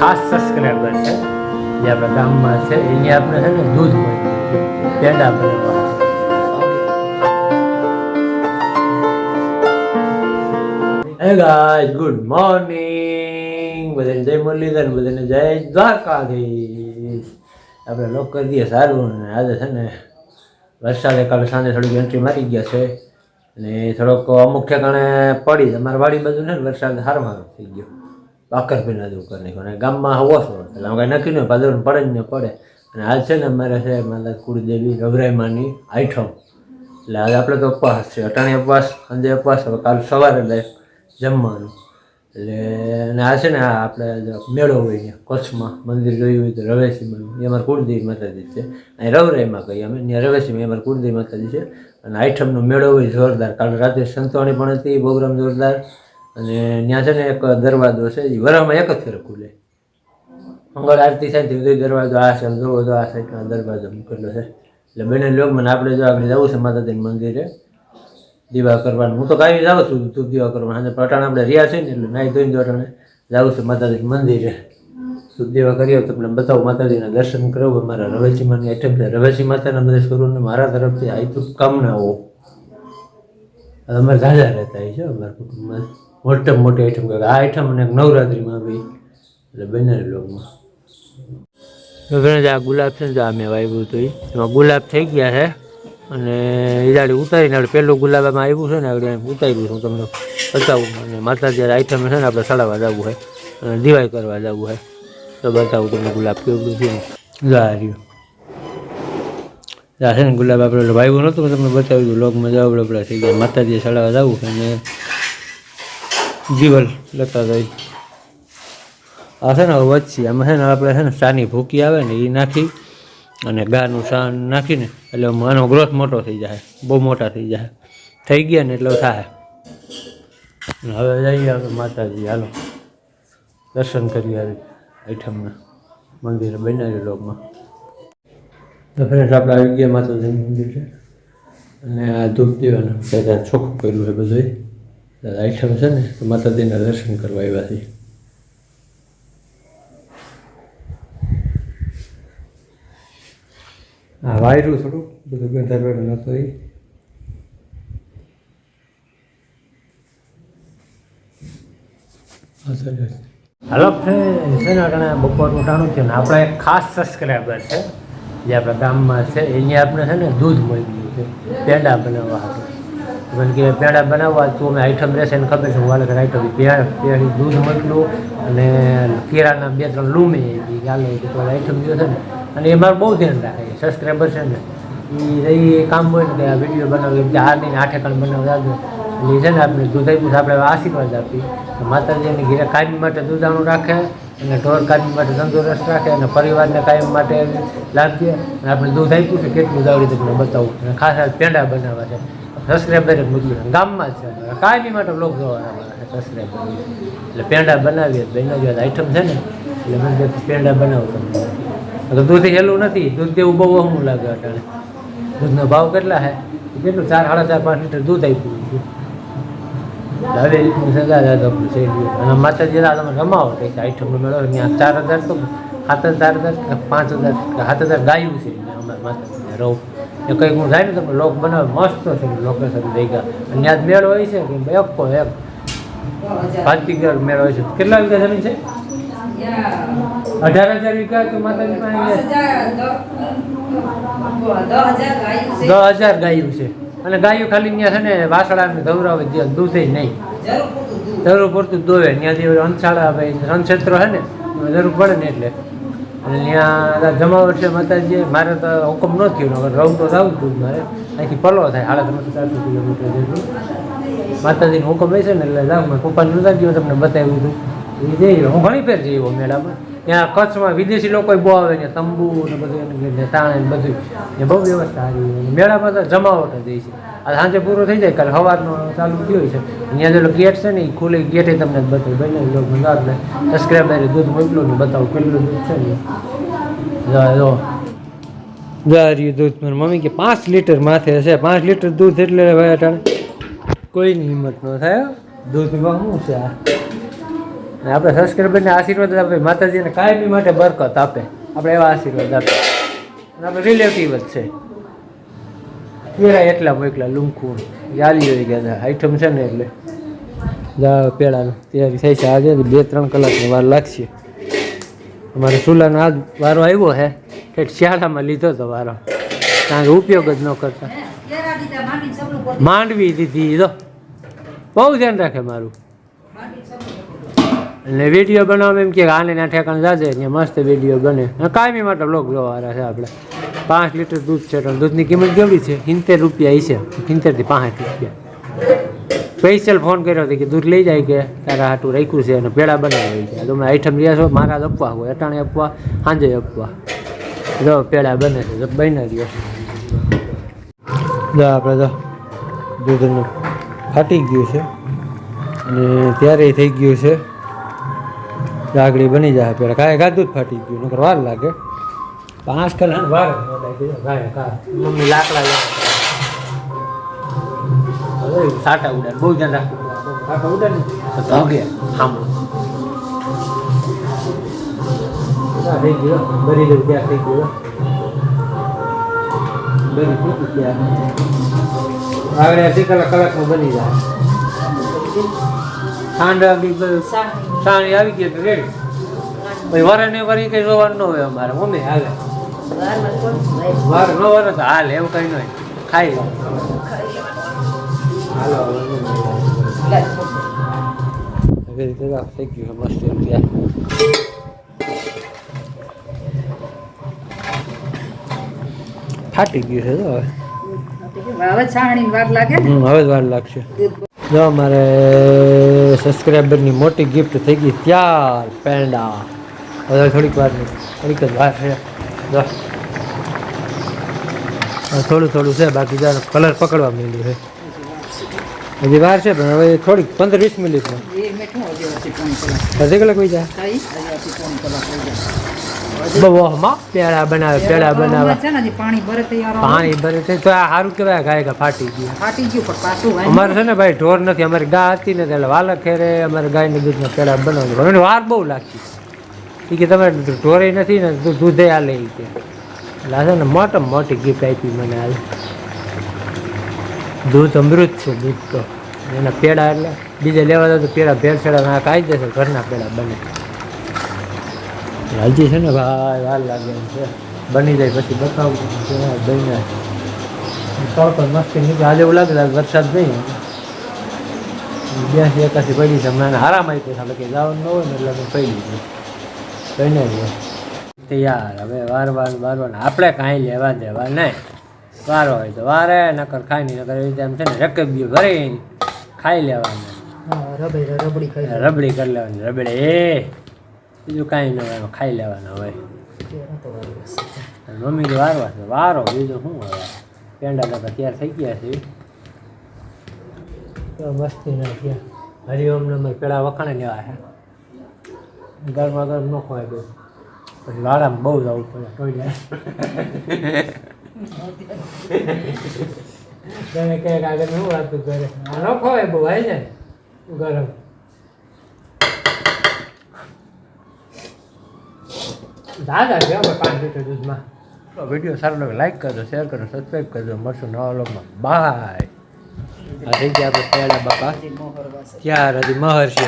ખાસ સબસ્ક્રાઈબર છે જે આપણા ગામમાં છે, એની આપણે છે ને દૂધ હોય. પેંડા બનાવવા હે ગુડ મોર્નિંગ. બધાને જય મુરલીધર બધાને જય દ્વારકાધીશ. આપણે લોક કરી દઈએ સારું ને આજે છે ને વરસાદે કાલે સાંજે થોડીક એન્ટ્રી મારી ગયા છે. અને થોડોક અમુક ઠેકાણે પડી અમારા વાડી બાજુ ને વરસાદ સારો થઈ ગયો. નાખું કરી નાખ્યું. અને ગામમાં હવો છો. એટલે અમે કાંઈ નક્કી નહીં ભાદર પડે જ ને પડે. અને હાલ છે ને અમારે છે માતા કુળદેવી રઘરાઈમાની આઈઠમ. એટલે આજે આપણે તો ઉપવાસ છે. અટાણી ઉપવાસ, સાંજે ઉપવાસ, હવે કાલ સવારે લે જમવાનું. એટલે, અને આ છે ને આપણે મેળો હોય અહીંયા, કચ્છમાં મંદિર જોયું હોય તો રવેશી એ અમારે કુળદેવી માતાજી છે. અહીં રવરાઈમાં કહીએ અમે. ત્યાં રવેશીમાં એ અમારે કુળદેવી માતાજી છે. અને આઈઠમનો મેળો હોય જોરદાર. કાલે રાતે સંતવાણી પણ હતી પ્રોગ્રામ જોરદાર. અને ત્યાં છે ને એક દરવાજો છે એ વરામાં એક જ ફેર ખુલે. મંગળ આરતી થાય તે દરવાજો આ છે જોવો તો આ સાઈડનો દરવાજો મૂકેલો છે. એટલે બંને લોક મને આપણે જો આપણે જવું છે માતાજીના મંદિરે, દીવા કરવાનું. હું તો કાંઈ જાઉં છું, તું દીવા કરવા અને પટાણ આપણે રહ્યા છે ને એટલે નાઈ ધોઈને દોટાણે જાઉં છું માતાજી મંદિરે. શુદ્ધ દેવા કરીએ તો તમને બતાવું માતાજીના દર્શન કરાવું મારા રવેચીમાની આઈટમ છે. રવેચી માતાના બધા સ્વરૂપને મારા તરફથી આ શુભકામનાઓ અમારે ઝાઝા રહેતા હોય છે અમારા કુટુંબમાં. મોટામાં મોટી આઈટમ કે આ આઈટમ અને નવરાત્રિમાં બી એટલે બંને લોકમાં આ ગુલાબ છે ને આ મેં વાવ્યું હતું એમાં ગુલાબ થઈ ગયા છે અને જાડી ઉતારીને આપણે પહેલું ગુલાબ એમાં આવ્યું છે ને એમ ઉતાર્યું છે. તમને બતાવું અને માતાજી આઈટમ છે ને આપણે સડાવવા જવું છે અને દિવાળી કરવા જવું છે. તો બતાવું તમને ગુલાબ કેવડું છે. રહ્યું. છે ને ગુલાબ આપણે વાવ્યું નહોતું તમને બતાવ્યું લોકમાં લોગમાં જવું આપણે થઈ ગયા. માતાજીએ સડાવવા જવું છે અને જીવલ લતાભાઈ આ છે ને વચ્ચે આમાં છે ને આપણે છે ને સાની ભૂકી આવે ને એ નાખી અને ગાનું શાન નાખીને, એટલે આનો ગ્રોથ મોટો થઈ જાય બહુ મોટા થઈ જાય થઈ ગયા ને એટલે થાય હવે જઈએ આપણે માતાજી, હાલો. દર્શન કરી આવી આઈટમના મંદિરે બનાવી લોકમાં. તો ફ્રેન્ડ આપણે આવી ગયા માતાજી મંદિર છે. અને આ ધૂપ દેવાનું ચોખ્ખું કર્યું છે બધું આઈટમ છે ને તો માતાજીના દર્શન કરવા આવ્યા છીએ. હા વાયરું થોડું બધું ગંધારવાળું નહોતું એ હાલો ફ્રેન્ડ છે ને અટાણે બપોરનું ટાણું છે ને આપણા એક ખાસ સબસ્ક્રાઈબર છે જે આપણા ગામમાં છે એની આપણે છે ને દૂધ મળી ગયું છે પેંડા બનાવવા હતું કારણ કે પેંડા બનાવવા તો અમે આઈટમ રહેશે એને ખબર છે. હું વાલે આઈટમ પેઢી દૂધ મટલું અને કેરાના બે ત્રણ લૂમે ચાલે તો આઈટમ જો છે ને. અને એ મારું બહુ ધ્યાન રાખે સબસ્ક્રાઈબર છે ને એ એ કામ હોય ને કે આ વીડિયો બનાવી. કે આ નહીં આઠે કણ બનાવવા એટલે છે ને આપણે દૂધ આપ્યું આપણે આશીર્વાદ આપી તો માતાજીને ઘીરે કાયમ માટે દૂધાણું રાખે અને ઢોર કાયમ માટે તંદુરસ્ત રાખે અને પરિવારને કાયમ માટે લાભ અને આપણે દૂધ આપ્યું છે, કેટલું દાવડી તમને બતાવું. અને ખાસ પેંડા બનાવવા છે. સબસ્ક્રાઈબર જ મોકલ્યું ગામમાં જ છે. કાયમી માટે લોક જોવાના સબસ્ક્રાઈબર એટલે પેંડા બનાવીએ. બનાવીએ આઈટમ છે ને, એટલે મને પેંડા બનાવો તમને દૂધ હેલું નથી. દૂધ દેવું બહુ અહમું લાગે અટાણે. દૂધનો ભાવ કેટલા છે કેટલું? ચાર, સાડા ચાર, પાંચ લીટર દૂધ આપ્યું હવે રીતની સગા દાદા અને માતાજી આ તમે રમાવો. કંઈક આઈટમનો મેળો? ત્યાં ચાર હજાર તો સાત હજાર હજાર કે પાંચ હજાર સાત હજાર ગાયું છે. અમારા માતાજીને રહું એ કંઈક હું જાય ને તમે લોક બનાવે, મસ્ત છે લોકેશન થઈ ગયા. અને ત્યાં મેળ હોય છે કે એક કો એક. પાંચ વીઘા મેળ હોય છે. કેટલા વીઘા જમીન છે? અઢાર હજાર વીઘા કે માતાજી પાસે દસ હજાર ગાયું છે. અને ગાયું ખાલી ત્યાં છે ને વાસળાને ધવરાવે જે દૂધે નહીં. જરૂર પૂરતું દોવે ત્યાંથી રણછાળા ભાઈ રણક્ષેત્ર છે ને જરૂર પડે ને એટલે. ત્યાં જમાવટ છે માતાજી, મારે તો હુકમ ન થયો રહું તો થવું જ મારે. અહીંથી પલો થાય સાડા ત્રણસો ચારસો કિલોમીટર જેટલું. માતાજીનો હુકમ રહેશે ને એટલે જાઉં. મેં પપ્પાને નતા ગયો તમને બતાવ્યું હતું. એ જઈ હું ઘણી ફેર જઈ મેળામાં. ત્યાં કચ્છમાં વિદેશી લોકો બહુ આવે ને તંબુ ને બધું તાણ બધું. એ બહુ વ્યવસ્થા હોય. મેળામાં તો જમાવટ જ છે. સાંજે પૂરો થઈ જાય, કાલે સવારનું ચાલુ થયું છે. ત્યાં જેલો ગેટ છે ને એ ખુલ્લી ગેટે તમને બતાવ્યું બને લોકો આપણે સબસ્ક્રાઈબર દૂધ મોકલું ને બતાવું કેટલું દૂધ છે ને. જા, જો. જા દૂધ મારી મમ્મી કે પાંચ લીટર માથે હશે પાંચ લીટર દૂધ એટલે ભાઈ અટાણે. કોઈની હિંમત ન થાય. દૂધમાં શું છે આ? આપણે સબસ્ક્રાઈબરને આશીર્વાદ આપે, માતાજીને કાયમી માટે બરકત આપે. આપણે એવા આશીર્વાદ આપે. આપણે રિલેટિવ જ છે. પેલા એટલા મોકલા લુમખું યાલી હોય ગયા આઈટમ છે ને એટલે. જા પેળાનું તૈયારી થઈ છે. આજે બે, ત્રણ કલાકની વાર લાગશે. અમારે ચૂલાનો આજ વારો આવ્યો હે. ઠેઠ શિયાળામાં લીધો તો વારો. કારણ કે ઉપયોગ જ ન કરતા. માંડવી દીધી તો બહુ ધ્યાન રાખે મારું. અને વીડિયો બનાવવા એમ કે આને ના ઠેકાણ જાજે ત્યાં મસ્ત વીડિયો બને. કાયમી માટે બ્લોગ જોવાના છે આપણે. પાંચ લીટર દૂધ છે તો દૂધની કિંમત કેવડી છે? સિત્તેર રૂપિયા છે. સિત્તેરથી પાંસઠ રૂપિયા. સ્પેશિયલ ફોન કર્યો હતો કે દૂધ લઈ જાય કે તારા હાટું રાખ્યું છે અને પેડા બનાવી છે. તમે આઈટમ રહ્યા છો, મારા જ આપવા હોય, અટાણે આપવા સાંજે આપવા જો પેડા બને છે બની રહ્યો. જો આપણે તો દૂધનું ફાટી ગયું છે. અને ત્યારે થઈ ગયું છે. આગળ બની જાય પેલા કાંઈ ગાધું જ ફાટી ગયું, નકર વાર લાગે. પાંચ કલાક વાર મમ્મી લાકડા સાટા ઉડાડ, બહુ ધ્યાન રાખવું સાટા ઉડાડ? ને તો ગયા સાંભળો થઈ ગયો બરી ગયું ત્યાં થઈ ગયો? બરી થઈ ગયા આગળ અઢી કલાક કલાકમાં બની જાય. સાંડ આવી ગયું આવી ગઈ તો રેડી ભાઈ વરે ને વરી કઈ જોવાનું ન હોય અમારે. મમ્મી હાલે. વાર ન વરે તો હાલ એવું કઈ ખાઈ લો. હાલો થઈ ગયું મસ્ત ત્યાં ફાટી ગયું છે તો હવે. હવે છાણી વાર લાગે ને? હવે વાર લાગશે. જો અમારે સબસ્ક્રાઈબરની મોટી ગિફ્ટ થઈ ગઈ ત્યાર પેંડા. હવે થોડીક વાર થોડીક જ વાર છે. જો. થોડું થોડું છે બાકી જાણે કલર પકડવા મળ્યું છે. હજી વાર છે પણ હવે થોડીક પંદર વીસ મિનિટ એ હજી કલાક. અડધી કલાક હોઈ જાય. પોણી પેડા બનાવે પેડા બનાવે. ભરે પાણી ભરે તો આ સારું કહેવાય ગાય કે ફાટી ગયું. ફાટી ગયું પણ પાછું અમારે છે ને ભાઈ ઢોર નથી અમારે ગા હતી ને એટલે વાલક ખેરે અમારે ગાયના દૂધના પેડા બનાવવું પણ વાર બહુ લાગતી એ કે તમે ઢોરે નથી ને દૂધે હાલે ઈ કે. એટલે આ છે ને મોટા મોટી ગિફ્ટ આપી મને હાલ. દૂધ અમૃત છે દૂધ તો. એના પેડા એટલે બીજે લેવા તો પેડા ભેળસેડા ના કાયદેસર ઘરના પેડા બને. હજી છે ને ભાઈ વાર લાગે એમ છે. બની જાય પછી બતાવું બન્યા તળ પણ મસ્તી નીકળે. આજે એવું લાગે છે વરસાદ નહીં બ્યાસી એકાસી પડી છે. મને આરામ આવી છે. કે જવાનું ન હોય ને એટલે પડી ગયું. કહીને જ તૈયાર. હવે વાર વાર વાર વાર. આપણે કાંઈ લેવા દેવા નહીં. વારો હોય તો વારે નકર ખાઈ નહીં. નકર એવી રીતે એમ છે ને રકબીઓ ભરી ખાઈ લેવાની. રબડી રબડી કરી લેવાની. રબડે. એ બીજું કાંઈ ન હોય, ખાઈ લેવાના હોય. મમ્મી તો વારવા છે, વારો, બીજું શું હવે પેંડા તો તૈયાર થઈ ગયા છે. તો મસ્તી ના થયા હરિઓમને અમે પેલા વખાણે લેવા છે. ગરમા ગરમ ન ખોવાય ગયું પછી વાળામાં બહુ જવું પડે જાય તમે કહે આગળ શું વાતું કરે. ન ખોવાય બહુ હોય જાય ગરમ. દાદા છે હવે પાંચ લીટર દૂધમાં. તો વીડિયો સારો લાગે લાઈક કરજો શેર કરજો સબસ્ક્રાઈબ કરજો. મળશું નવા લોકમાં બાય આ થઈ ગયા આપણે પહેલા બાપા. ક્યાં હજી મહર્ષિ